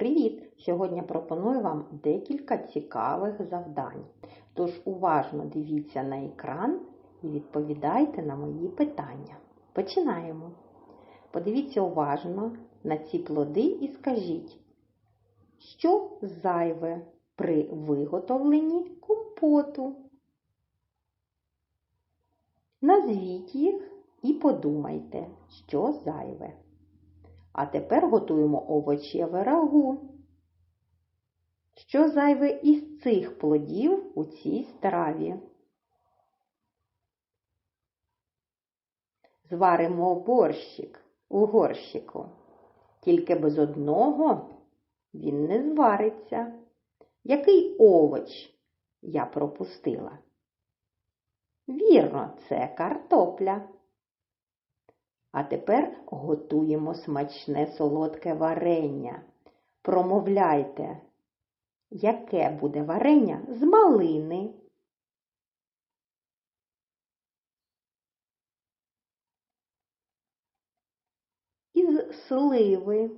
Привіт! Сьогодні пропоную вам декілька цікавих завдань. Тож уважно дивіться на екран і відповідайте на мої питання. Починаємо. Подивіться уважно на ці плоди і скажіть, що зайве при виготовленні компоту? Назвіть їх і подумайте, що зайве. А тепер готуємо овочеве рагу. Що зайве із цих плодів у цій страві? Зваримо борщик у горщику. Тільки без одного він не звариться. Який овоч я пропустила? Вірно, це картопля. А тепер готуємо смачне солодке варення. Промовляйте, яке буде варення з малини. Із сливи.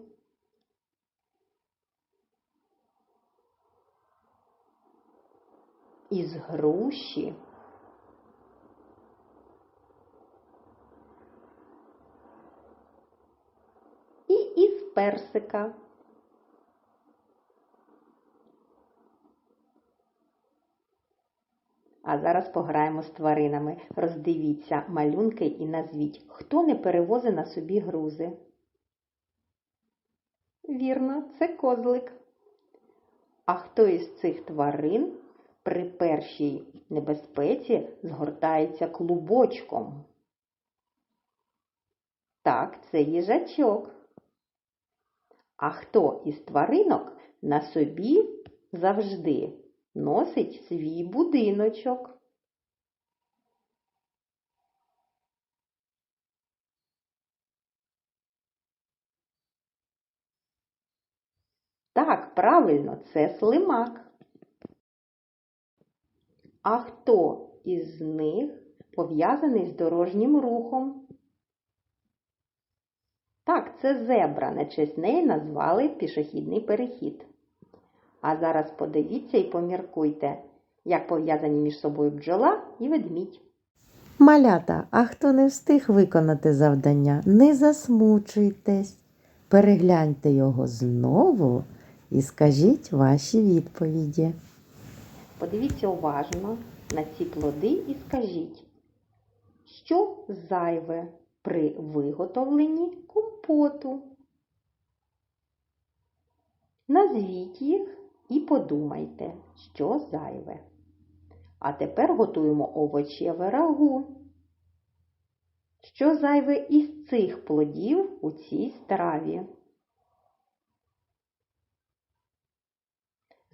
Із груші. і із персика. А зараз пограємо з тваринами. Роздивіться малюнки і назвіть, хто не перевозить на собі грузи. Вірно, це козлик. А хто із цих тварин при першій небезпеці згортається клубочком? Так, це їжачок. А хто із тваринок на собі завжди носить свій будиночок? Так, правильно, це слимак. А хто із них пов'язаний з дорожнім рухом? Так, це зебра, на честь неї назвали пішохідний перехід. А зараз подивіться і поміркуйте, як пов'язані між собою бджола і ведмідь. Малята, а хто не встиг виконати завдання, не засмучуйтесь. Перегляньте його знову і скажіть ваші відповіді. Подивіться уважно на ці плоди і скажіть, що зайве при виготовленні компоту? Назвіть їх і подумайте, що зайве. А тепер готуємо овочеве рагу. Що зайве із цих плодів у цій страві?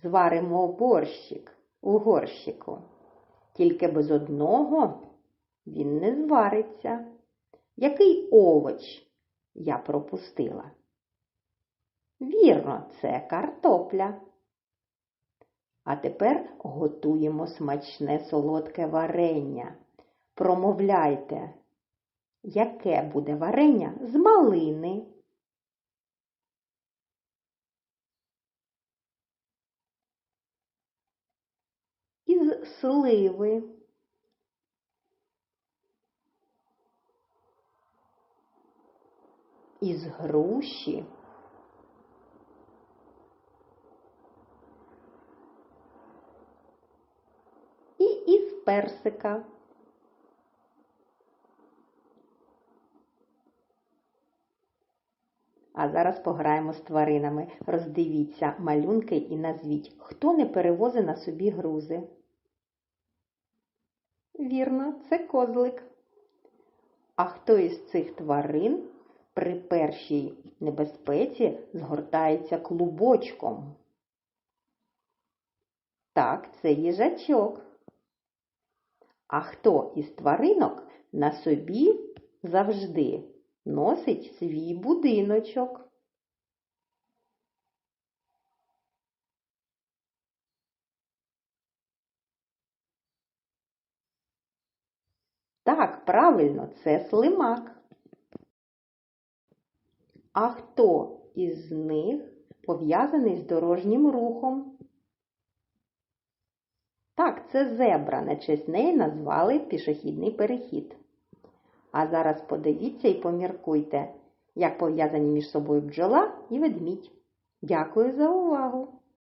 Зваримо борщик у горщику. Тільки без одного він не звариться. Який овоч я пропустила? Вірно, це картопля. А тепер готуємо смачне солодке варення. Промовляйте, яке буде варення з малини. Із сливи. Із груші. І із персика. А зараз пограємо з тваринами. Роздивіться малюнки і назвіть, хто не перевозить на собі грузи. Вірно, це козлик. А хто із цих тварин при першій небезпеці згортається клубочком? Так, це їжачок. А хто із тваринок на собі завжди носить свій будиночок? Так, правильно, це слимак. А хто із них пов'язаний з дорожнім рухом? Так, це зебра, на честь неї назвали пішохідний перехід. А зараз подивіться і поміркуйте, як пов'язані між собою бджола і ведмідь. Дякую за увагу!